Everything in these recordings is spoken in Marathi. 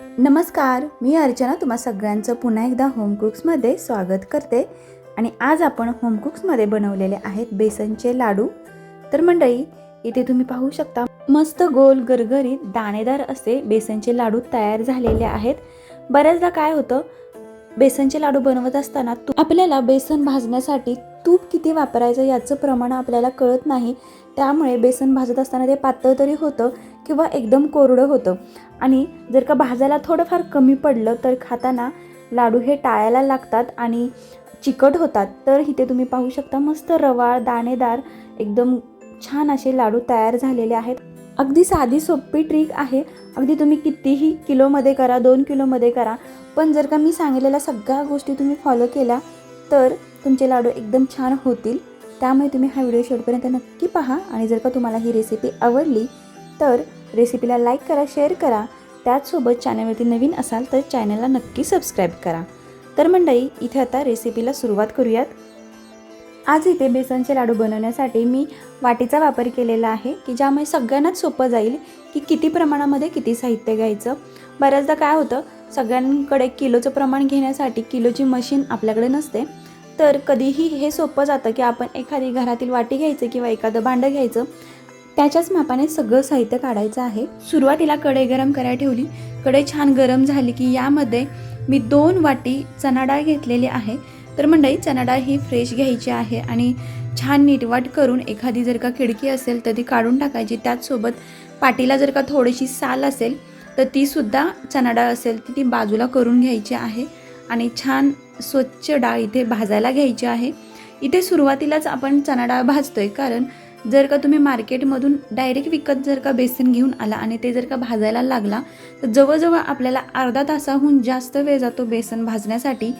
नमस्कार मी अर्चना. तुम्हा सगळ्यांचं पुन्हा एकदा होम कुक्समध्ये स्वागत करते. आणि आज आपण होम कुक्समध्ये बनवलेले आहेत बेसनचे लाडू. तर मंडळी इथे तुम्ही पाहू शकता मस्त गोल गरगरीत दाणेदार असे बेसनचे लाडू तयार झालेले आहेत. बऱ्याचदा काय होतं बेसनचे लाडू बनवत असताना तू आपल्याला बेसन भाजण्यासाठी तूप किती वापरायचं याचं प्रमाण आपल्याला कळत नाही. त्यामुळे बेसन भाजत असताना ते पातळ तरी होतं किंवा एकदम कोरडं होतं. आणि जर का भाजायला थोडंफार कमी पडलं तर खाताना लाडू हे टाळायला लागतात आणि चिकट होतात. तर इथे तुम्ही पाहू शकता मस्त रवाळ दाणेदार एकदम छान असे लाडू तयार झालेले आहेत. अगदी साधी सोपी ट्रिक आहे. अगदी तुम्ही कितीही किलोमध्ये करा दोन किलोमध्ये करा पण जर का मी सांगितलेल्या सगळ्या गोष्टी तुम्ही फॉलो केल्या तर तुमचे लाडू एकदम छान होतील. त्यामुळे तुम्ही हा व्हिडिओ शेवटपर्यंत नक्की पहा आणि जर का तुम्हाला ही रेसिपी आवडली तर रेसिपीला लाईक करा शेअर करा. त्याचसोबत चॅनलवरती नवीन असाल तर चॅनलला नक्की सबस्क्राईब करा. तर मंडळी इथे आता रेसिपीला सुरुवात करूयात. आज इथे बेसनचे लाडू बनवण्यासाठी मी वाटीचा वापर केलेला आहे की ज्यामुळे सगळ्यांनाच सोपं जाईल की किती प्रमाणामध्ये किती साहित्य घ्यायचं. बऱ्याचदा काय होतं सगळ्यांकडे किलोचं प्रमाण घेण्यासाठी किलोची मशीन आपल्याकडे नसते. तर कधीही हे सोपं जातं की आपण एखादी घरातील वाटी घ्यायचं किंवा एखादं भांडं घ्यायचं. त्याच्याच मापाने सगळं साहित्य काढायचं आहे. सुरुवातीला कढई गरम करायला ठेवली. कढई छान गरम झाली की यामध्ये मी दोन वाटी चणा डाळ घेतलेली आहे. तर मंडळी चणा डाळ ही फ्रेश घ्यायची आहे आणि छान नीटवाट करून एखादी जर का खिडकी असेल तर ती काढून टाकायची. त्याचसोबत पाटीला जर का थोडीशी साल असेल तर तीसुद्धा चणा डाळ असेल ती ती बाजूला करून घ्यायची आहे आणि छान स्वच्छ डाळ इथे भाजायला घ्यायची आहे. इथे सुरुवातीलाच आपण चणा डाळ भाजतोय कारण जर का तुम्ही मार्केटमधून डायरेक्ट विकत जर का बेसन घेऊन आला आणि ते जर का भाजायला लागला तर जवळजवळ आपल्याला अर्धा तासाहून जास्त वेळ जातो बेसन भाजण्यासाठी.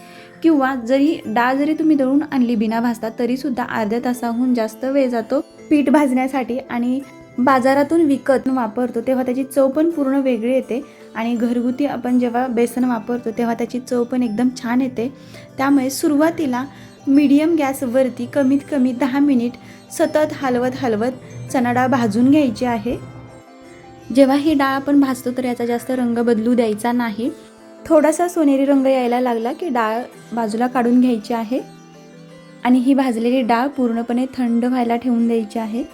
किंवा जरी डाळ जरी तुम्ही दळून आणली बिना भाजता तरीसुद्धा अर्ध्या तासाहून जास्त वेळ जातो पीठ भाजण्यासाठी. आणि बाजारातून विकत वापरतो तेव्हा त्याची चव पण पूर्ण वेगळी येते. आणि घरगुती आपण जेव्हा बेसन वापरतो तेव्हा त्याची चव पण एकदम छान येते. त्यामुळे सुरुवातीला मीडियम गॅसवरती कमीत कमी दहा मिनिट सतत हलवत हलवत चणा डाळ भाजून घ्यायची आहे. जेव्हा ही डाळ आपण भाजतो तर याचा जास्त रंग बदलू द्यायचा नाही. थोडासा सोनेरी रंग यायला लागला की डाळ बाजूला काढून घ्यायची आहे. आणि ही भाजलेली डाळ पूर्णपणे थंड व्हायला ठेवून द्यायची आहे.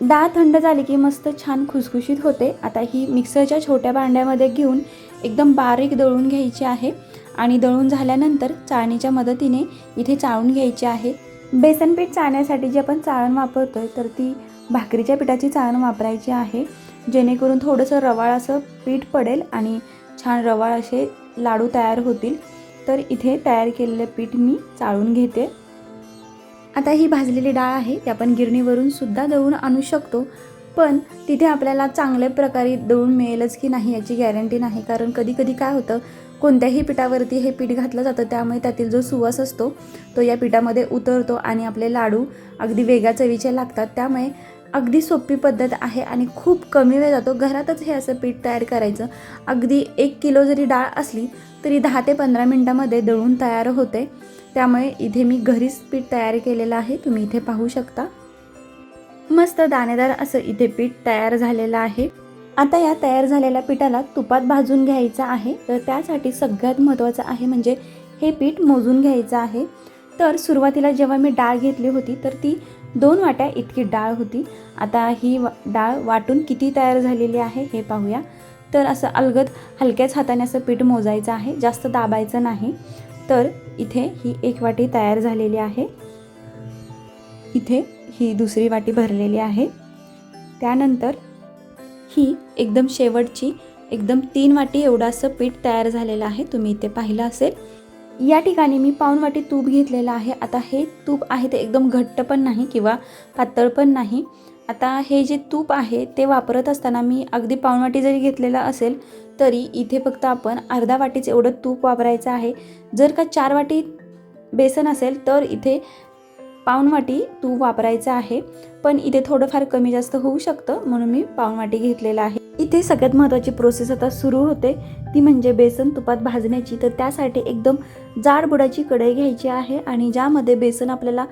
डाळ थंड झाली की मस्त छान खुसखुशीत होते. आता ही मिक्सरच्या छोट्या भांड्यामध्ये घेऊन एकदम बारीक दळून घ्यायची आहे. आणि दळून झाल्यानंतर चाळणीच्या मदतीने इथे चाळून घ्यायची आहे. बेसन पीठ चाळण्यासाठी जी आपण चाळण वापरतो आहे तर ती भाकरीच्या पिठाची चाळण वापरायची आहे. जेणेकरून थोडंसं रवाळ असं पीठ पडेल आणि छान रवाळ असे लाडू तयार होतील. तर इथे तयार केलेलं पीठ मी चाळून घेते. आता ही भाजलेली डाळ आहे ती आपण गिरणीवरून सुद्धा दळून आणू शकतो. पण तिथे आपल्याला चांगल्या प्रकारे दळून मिळेलच की नाही याची गॅरंटी नाही. कारण कधी कधी काय होतं कोणत्याही पिठावरती हे पीठ घातलं जातं त्यामुळे त्यातील जो सुवास असतो तो या पिठामध्ये उतरतो आणि आपले लाडू अगदी वेगळ्या चवीचे लागतात. त्यामुळे अगदी सोपी पद्धत आहे आणि खूप कमी वेळ जातो. घरातच हे असं पीठ तयार करायचं. अगदी एक किलो जरी डाळ असली तरी दहा ते पंधरा मिनटामध्ये दळून तयार होते. त्यामुळे इथे मी घरीच पीठ तयार केलेलं आहे. तुम्ही इथे पाहू शकता. मस्त दाणेदार असं इथे पीठ तयार झालेलं आहे. आता या तयार झालेल्या पिठाला तुपात भाजून घ्यायचं आहे. तर त्यासाठी सगळ्यात महत्त्वाचं आहे म्हणजे हे पीठ मोजून घ्यायचं आहे. तर सुरुवातीला जेव्हा मी डाळ घेतली होती तर ती दोन वाट्या इतकी डाळ होती. आता ही वा डाळ वाटून किती तयार झालेली आहे हे पाहूया. तर असं अलगद हलक्याच हाताने असं पीठ मोजायचं आहे जास्त दाबायचं नाही. तर इथे ही एक वाटी तयार झालेली आहे. इथे ही दुसरी वाटी भरलेली आहे. त्यानंतर ही एकदम शेवटची एकदम तीन वाटी एवढं असं पीठ तयार झालेलं आहे. तुम्ही इथे पाहिलं असेल. या ठिकाणी मी पाऊन वाटी तूप घेतलेलं आहे. आता हे तूप आहे ते एकदम घट्ट पण नाही किंवा पातळ पण नाही. आता हे जे तूप आहे ते वापरत असताना मी अगदी पाऊन वाटी जरी घेतलेलं असेल तरी इथे फक्त आपण अर्धा वाटीच एवढं तूप वापरायचं आहे. जर का चार वाटी बेसन असेल तर इथे पाऊण तूप वापरायचं आहे पण इथे थोडंफार कमी जास्त होऊ शकतं म्हणून मी पाऊण घेतलेलं आहे. इथे सगळ्यात महत्त्वाची प्रोसेस आता सुरू होते. ती म्हणजे बेसन तुपात भाजण्याची. तर त्यासाठी एकदम जाड बुडाची कढई घ्यायची आहे आणि ज्यामध्ये बेसन आपल्याला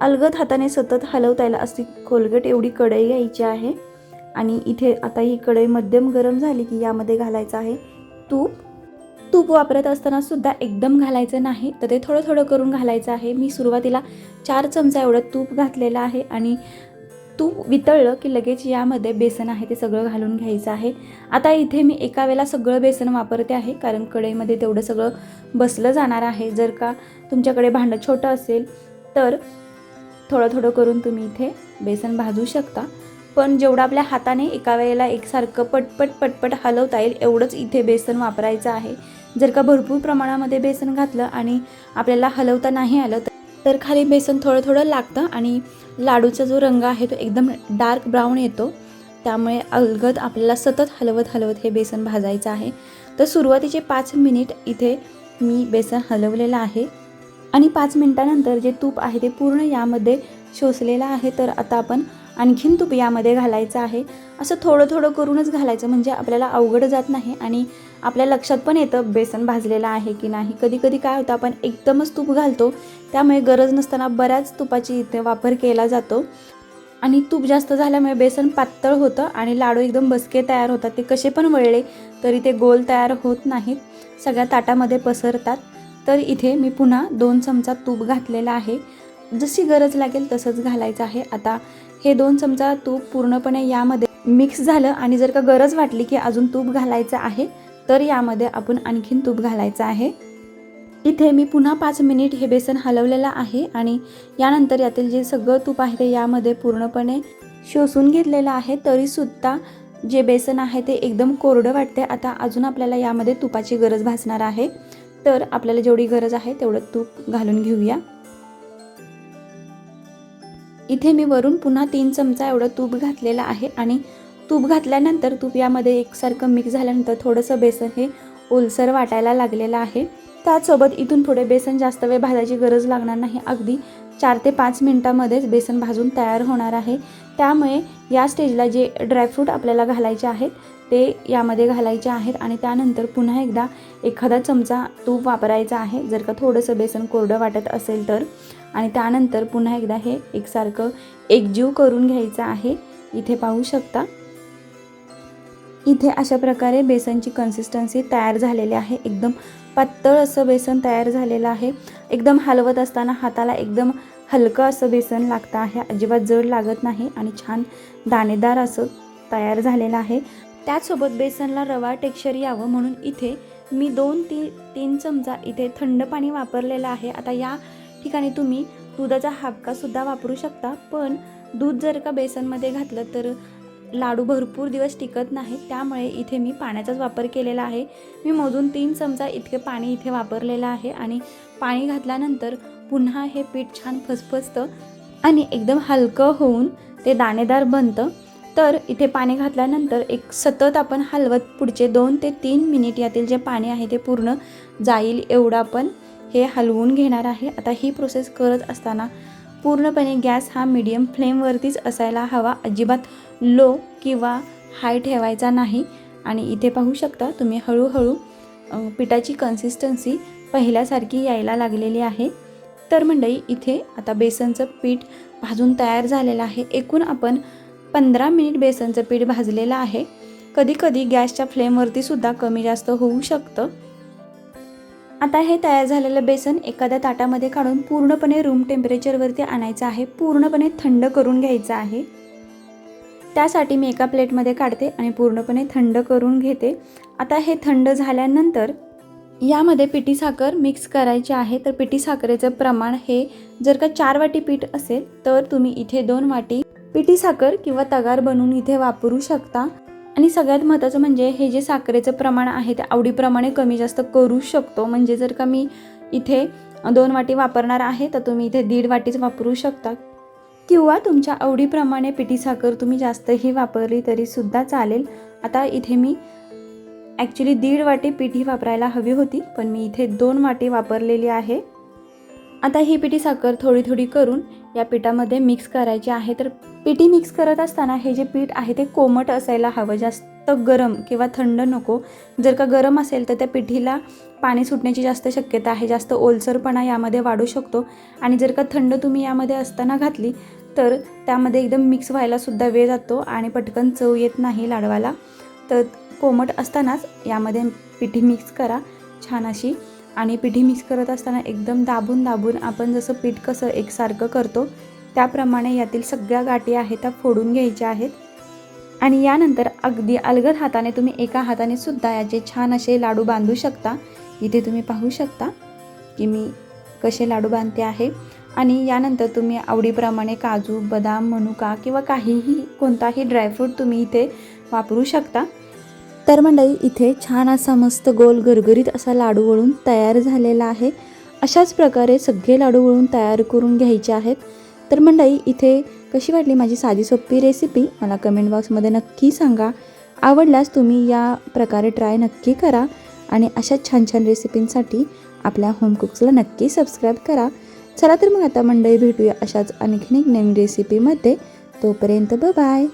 अलगद हाताने सतत हलवता येईल अशी खोलगट एवढी कढई घ्यायची आहे. आणि इथे आता ही कढई मध्यम गरम झाली की यामध्ये घालायचं आहे तूप. तूप वापरत असताना सुद्धा एकदम घालायचं नाही. तर ते थोडं थोडं करून घालायचं आहे. मी सुरुवातीला चार चमचा एवढं तूप घातलेलं आहे आणि तूप वितळलं की लगेच यामध्ये बेसन आहे ते सगळं घालून घ्यायचं आहे. आता इथे मी एका वेळेला सगळं बेसन वापरते आहे कारण कढईमध्ये तेवढं सगळं बसलं जाणार आहे. जर का तुमच्याकडे भांडं छोटं असेल तर थोडं थोडं करून तुम्ही इथे बेसन भाजू शकता. पण जेवढं आपल्या हाताने एका वेळेला एकसारखं पटपट पटपट हलवता येईल एवढंच इथे बेसन वापरायचं आहे. जर का भरपूर प्रमाणामध्ये बेसन घातलं आणि आपल्याला हलवता नाही आलं तर- तर खाली बेसन थोडं थोडं लागतं आणि लाडूचा जो रंग आहे तो एकदम डार्क ब्राऊन येतो. त्यामुळे अलगद आपल्याला सतत हलवत हलवत हे बेसन भाजायचं आहे. तर सुरुवातीचे पाच मिनिट इथे मी बेसन हलवलेलं आहे. आणि पाच मिनटानंतर जे तूप आहे ते पूर्ण यामध्ये शोषलेलं आहे. तर आता आपण आणखीन तूप यामध्ये घालायचं आहे. असं थोडं थोडं करूनच घालायचं. म्हणजे आपल्याला अवघड जात नाही आणि आपल्या लक्षात पण येतं बेसन भाजलेलं आहे की नाही. कधी कधी काय होतं आपण एकदमच तूप घालतो. त्यामुळे गरज नसताना बऱ्याच तुपाची इथे वापर केला जातो. आणि तूप जास्त झाल्यामुळे बेसन पातळ होतं आणि लाडू एकदम बसके तयार होतात. ते कसे पण वळले तरी ते गोल तयार होत नाहीत. सगळ्या ताटामध्ये पसरतात. तर इथे मी पुन्हा दोन चमचा तूप घातलेला आहे. जशी गरज लागेल तसंच घालायचं आहे. आता हे दोन चमचा तूप पूर्णपणे यामध्ये मिक्स झालं आणि जर का गरज वाटली की अजून तूप घालायचं आहे तर यामध्ये आपण आणखीन तूप घालायचं आहे. इथे मी पुन्हा पाच मिनिट हे बेसन हलवलेलं आहे आणि यानंतर यातील जे सगळं तूप आहे ते यामध्ये पूर्णपणे शोषून घेतलेलं आहे. तरीसुद्धा जे बेसन आहे ते एकदम कोरडं वाटते आता अजून आपल्याला यामध्ये तुपाची गरज भासणार आहे. तर आपल्याला जेवढी गरज आहे तेवढं तूप घालून घेऊया. इथे मी वरून पुन्हा तीन चमचा एवढं तूप घातलेलं आहे आणि तूप घातल्यानंतर तूप यामध्ये एकसारखं मिक्स झाल्यानंतर थोडंसं बेसन हे ओलसर वाटायला लागलेलं आहे. त्याचसोबत इथून पुढे बेसन जास्त वेळ भाजायची गरज लागणार नाही. अगदी चार ते पाच मिनटामध्येच बेसन भाजून तयार होणार आहे. त्यामुळे या स्टेजला जे ड्रायफ्रूट आपल्याला घालायचे आहेत ते यामध्ये घालायचे आहेत आणि त्यानंतर पुन्हा एकदा एखादा चमचा तूप वापरायचा आहे. जर का थोडंसं बेसन कोरडं वाटत असेल तर. आणि त्यानंतर पुन्हा एकदा हे एकसारखं एकजीव करून घ्यायचं आहे. इथे पाहू शकता. इथे अशा प्रकारे बेसनची कन्सिस्टन्सी तयार झालेली आहे. एकदम पातळ असं बेसन तयार झालेलं आहे. एकदम हलवत असताना हाताला एकदम हलकं असं बेसन लागतं आहे. अजिबात जड लागत नाही आणि छान दाणेदार असं तयार झालेलं आहे. त्याचसोबत बेसनला रवा टेक्स्चर यावं म्हणून इथे मी दोन ती तीन चमचा इथे थंड पाणी वापरलेलं आहे. आता या ठिकाणी तुम्ही दुधाचा हापकासुद्धा वापरू शकता. पण दूध जर का बेसनमध्ये घातलं तर लाडू भरपूर दिवस टिकत नाहीत. त्यामुळे इथे मी पाण्याचाच वापर केलेला आहे. मी मोजून तीन चमचा इतके पाणी इथे वापरलेलं आहे आणि पाणी घातल्यानंतर पुन्हा हे पीठ छान फसफसतं आणि एकदम हलकं होऊन ते दाणेदार बनतं. तर इथे पाणी घातल्यानंतर एक सतत आपण हलवत पुढचे दोन ते तीन मिनिट यातील जे पाणी आहे ते पूर्ण जाईल एवढं आपण हे हलवून घेणार आहे. आता ही प्रोसेस करत असताना पूर्णपणे गॅस हा मीडियम फ्लेमवरतीच असायला हवा. अजिबात लो किंवा हाय ठेवायचा नाही. आणि इथे पाहू शकता तुम्ही हळूहळू पिठाची कन्सिस्टन्सी पहिल्यासारखी यायला लागलेली आहे. तर मंडळी इथे आता बेसनचं पीठ भाजून तयार झालेलं आहे. एकूण आपण पंधरा मिनिट बेसनचं पीठ भाजलेलं आहे. कधीकधी गॅसच्या फ्लेमवरतीसुद्धा कमी जास्त होऊ शकतं. आता हे तयार झालेलं बेसन एखाद्या ताटामध्ये काढून पूर्णपणे रूम टेम्परेचरवरती आणायचं आहे. पूर्णपणे थंड करून घ्यायचं आहे. त्यासाठी मी एका प्लेटमध्ये काढते आणि पूर्णपणे थंड करून घेते. आता हे थंड झाल्यानंतर यामध्ये पिठी साखर मिक्स करायची आहे. तर पिठी साखरेचं प्रमाण हे जर का चार वाटी पीठ असेल तर तुम्ही इथे दोन वाटी पिठी साखर किंवा तगार बनवून इथे वापरू शकता. आणि सगळ्यात महत्त्वाचं म्हणजे हे जे साखरेचं प्रमाण आहे ते आवडीप्रमाणे कमी जास्त करू शकतो. म्हणजे जर का मी इथे दोन वाटी वापरणार आहे तर तुम्ही इथे दीड वाटीच वापरू शकता. किंवा तुमच्या आवडीप्रमाणे पिठी साखर तुम्ही जास्तही वापरली तरीसुद्धा चालेल. आता इथे मी ॲक्च्युली दीड वाटी पिठी वापरायला हवी होती पण मी इथे दोन वाटी वापरलेली आहे. आता ही पिठी साखर थोडी थोडी करून या पिठामध्ये मिक्स करायची आहे. तर पिठी मिक्स करत असताना हे जे पीठ आहे ते कोमट असायला हवं. जास्त गरम किंवा थंड नको. जर का गरम असेल तर त्या पिठीला पाणी सुटण्याची जास्त शक्यता आहे. जास्त ओलसरपणा यामध्ये वाढू शकतो. आणि जर का थंड तुम्ही यामध्ये असताना घातली तर त्यामध्ये एकदम मिक्स व्हायलासुद्धा वेळ जातो आणि पटकन चव येत नाही लाडवाला. तर कोमट असतानाच यामध्ये पिठी मिक्स करा. छान अशी आणि पिठी मिक्स करत असताना एकदम दाबून दाबून आपण जसं पीठ कसं एकसारखं करतो त्याप्रमाणे यातील सगळ्या गाठी आहेत त्या फोडून घ्यायच्या आहेत. आणि यानंतर अगदी अलगद हाताने तुम्ही एका हाताने सुद्धा याचे छान असे लाडू बांधू शकता. इथे तुम्ही पाहू शकता की मी कसे लाडू बांधते आहे. आणि यानंतर तुम्ही आवडीप्रमाणे काजू बदाम मनुका किंवा काहीही कोणताही ड्रायफ्रूट तुम्ही इथे वापरू शकता. तर मंडळी इथे छान असा मस्त गोल गरगरीत असा लाडू वळून तयार झालेला आहे. अशाच प्रकारे सगळे लाडू वळून तयार करून घ्यायचे आहेत. तर मंडळी इथे कशी वाटली माझी साधी सोपी रेसिपी मला कमेंट बॉक्समध्ये नक्की सांगा. आवडल्यास तुम्ही या प्रकारे ट्राय नक्की करा आणि अशाच छान छान रेसिपींसाठी आपल्या होम कुक्सला नक्की सबस्क्राईब करा. चला तर मग आता मंडळी भेटूया अशाच आणखीन एक नवीन रेसिपीमध्ये तोपर्यंत बाय